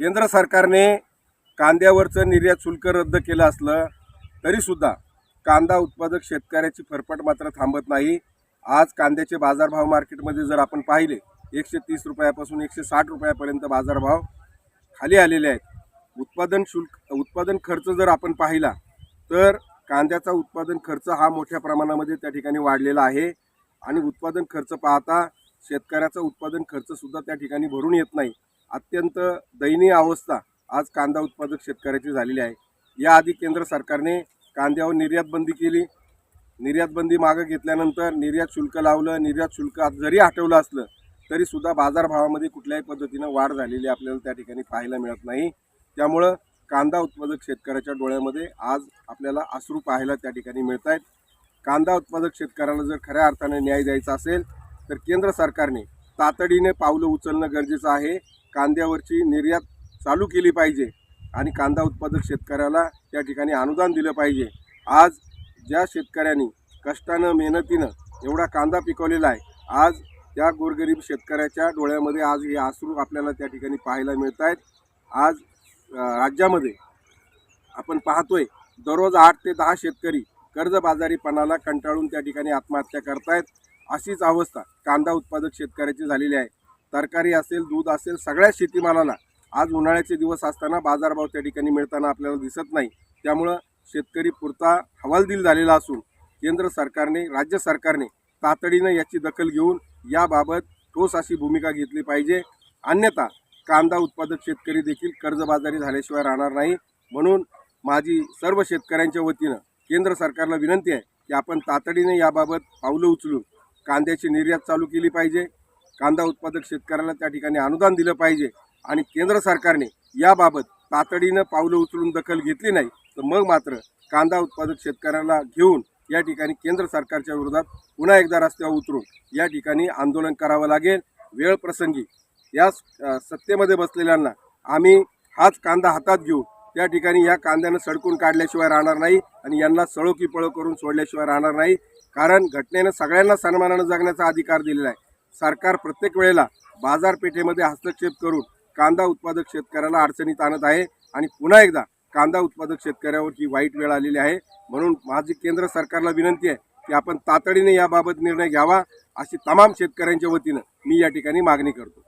केंद्र सरकारने कांद्यावरचं निर्यात शुल्क रद्द केलं असलं तरीसुद्धा कांदा उत्पादक शेतकऱ्याची फरफट मात्र थांबत नाही. आज कांद्याचे बाजारभाव मार्केटमध्ये जर आपण पाहिले एकशे तीस रुपयापासून एकशे साठ रुपयापर्यंत बाजारभाव खाली आलेले आहेत. उत्पादन शुल्क उत्पादन खर्च जर आपण पाहिला तर कांद्याचा उत्पादन खर्च हा मोठ्या प्रमाणामध्ये त्या ठिकाणी वाढलेला आहे. आणि उत्पादन खर्च पाहता शेतकऱ्याचा उत्पादन खर्चसुद्धा त्या ठिकाणी भरून येत नाही. अत्यंत दयनीय अवस्था आज कांदा उत्पादक शेतकऱ्याची झालेली आहे. याआधी केंद्र सरकारने कांद्यावर निर्यात बंदी केली. निर्यात बंदी मागं घेतल्यानंतर निर्यात शुल्क लावलं निर्यात शुल्क आज जरी हटवलं असलं तरीसुद्धा बाजारभावामध्ये कुठल्याही पद्धतीनं वाढ झालेली आपल्याला त्या ठिकाणी पाहायला मिळत नाही. त्यामुळं कांदा उत्पादक शेतकऱ्याच्या डोळ्यामध्ये आज आपल्याला अश्रू पाहायला त्या ठिकाणी मिळत आहेत कांदा उत्पादक शेतकऱ्याला जर खऱ्या अर्थाने न्याय द्यायचा असेल तर केंद्र सरकारने तातडीने पावलं उचलणं गरजेचं आहे. कांद्यावरची निर्यात चालू केली पाहिजे आणि कांदा उत्पादक शेतकऱ्याला त्या ठिकाणी अनुदान दिलं पाहिजे. आज ज्या शेतकऱ्यांनी कष्टानं मेहनतीनं एवढा कांदा पिकवलेला आहे आज त्या गोरगरीब शेतकऱ्याच्या डोळ्यामध्ये आज हे अश्रू आपल्याला त्या ठिकाणी पाहायला मिळत आहेत. आज राज्यामध्ये आपण पाहतोय दररोज आठ ते दहा शेतकरी कर्जबाजारीपणाला कंटाळून त्या ठिकाणी आत्महत्या करतायत. अशीच अवस्था कांदा उत्पादक शेतकऱ्याची झालेली आहे. तरकारी असेल दूध असेल सगळ्या शेतीमालाला आज उन्हाळ्याचे दिवस असताना बाजारभाव त्या ठिकाणी मिळताना आपल्याला दिसत नाही. त्यामुळं शेतकरी पुरता हवालदिल झालेला असून केंद्र सरकारने राज्य सरकारने तातडीनं याची दखल घेऊन याबाबत ठोस अशी भूमिका घेतली पाहिजे. अन्यथा कांदा उत्पादक शेतकरी देखील कर्जबाजारी झाल्याशिवाय राहणार नाही. म्हणून माझी सर्व शेतकऱ्यांच्या वतीनं केंद्र सरकारला विनंती आहे की आपण तातडीने याबाबत पावलं उचलून कांद्याची निर्यात चालू केली पाहिजे. कांदा उत्पादक शेतकऱ्याला त्या ठिकाणी अनुदान दिलं पाहिजे. आणि केंद्र सरकारने याबाबत तातडीनं पावलं उचलून दखल घेतली नाही तर मग मात्र कांदा उत्पादक शेतकऱ्याला घेऊन या ठिकाणी केंद्र सरकारच्या विरोधात पुन्हा एकदा रस्त्यावर उतरून या ठिकाणी आंदोलन करावं लागेल. वेळ प्रसंगी या सत्तेमध्ये बसलेल्यांना आम्ही हाच कांदा हातात घेऊ त्या ठिकाणी या कांद्यानं सडकून काढल्याशिवाय राहणार नाही आणि यांना सळो की पळो करून सोडल्याशिवाय राहणार नाही. कारण घटनेनं सगळ्यांना सन्मानानं जगण्याचा अधिकार दिलेला आहे. सरकार प्रत्येक वेळेला बाजारपेठेमध्ये हस्तक्षेप करून कांदा उत्पादक शेतकऱ्याला अडचणीत आणत आहे आणि पुन्हा एकदा कांदा उत्पादक शेतकऱ्यावर ही वाईट वेळ आलेली आहे. म्हणून माझी केंद्र सरकारला विनंती आहे की आपण तातडीने याबाबत निर्णय घ्यावा अशी तमाम शेतकऱ्यांच्या वतीनं मी या ठिकाणी मागणी करतो.